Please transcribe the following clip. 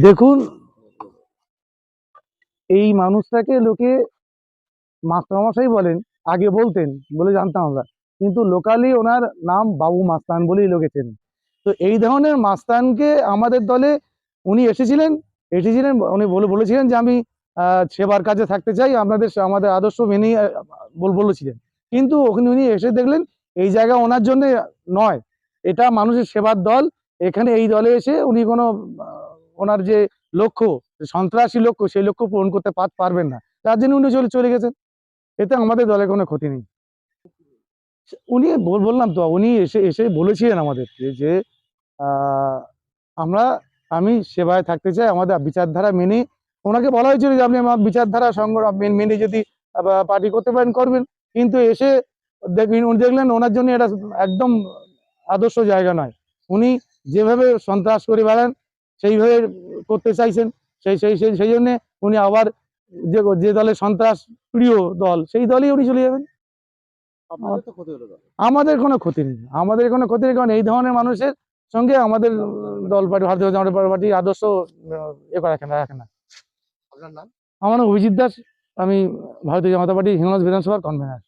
দেখুন, এই মানুষটাকে লোকে মাস্টারমশাই বলেন, আগে বলতেন বলে জানতাম আমরা। কিন্তু লোকালি ওনার নাম বাবু মাস্তান বলেই লোকে চেনে। তো এই ধরনের মাস্তানকে আমাদের দলে উনি এসেছিলেন এসেছিলেন, উনি বলে, বলেছিলেন যে আমি সেবার কাজে থাকতে চাই, আপনাদের আমাদের আদর্শ বল- বলেছিলেন। কিন্তু ওখানে উনি এসে দেখলেন এই জায়গা ওনার জন্য নয়। এটা মানুষের সেবার দল, এখানে এই দলে এসে উনি কোনো ওনার যে লক্ষ্য সন্ত্রাসী লক্ষ্য, সেই লক্ষ্য পূরণ করতে পার- পারবেন না। তার জন্য উনি চলে চলে গেছেন। এতে আমাদের দলের কোনো ক্ষতি নেই। উনি বললাম তো, উনি এসে এসে বলেছিলেন আমাদেরকে যে আমরা আমি সেবায় থাকতে চাই, আমাদের বিচারধারা মেনে ওনাকে বলা হয়েছিল যে, আপনি আমার বিচারধারা সংগ্রাম মেনে যদি পার্টি করতে পারেন, করবেন। কিন্তু এসে দেখবেন, উনি দেখলেন ওনার জন্য এটা একদম আদর্শ জায়গা নয়। উনি যেভাবে সন্ত্রাস করে বেড়ান সেইভাবে করতে চাইছেন সেই সেই সেই সেই জন্যে উনি আবার যে যে দলের সন্ত্রাস প্রিয় দল সেই দলই উনি চলে যাবেন। আমাদের কোনো ক্ষতি নেই আমাদের কোনো ক্ষতি নেই কারণ এই ধরনের মানুষের সঙ্গে আমাদের দল পার্টি ভারতীয় জনতা পার্টি আদর্শ এ করে রাখে না রাখে না। আমার নাম অভিজিৎ দাস আমি ভারতীয় জনতা পার্টি হিমালয় বিধানসভার কনভেনার।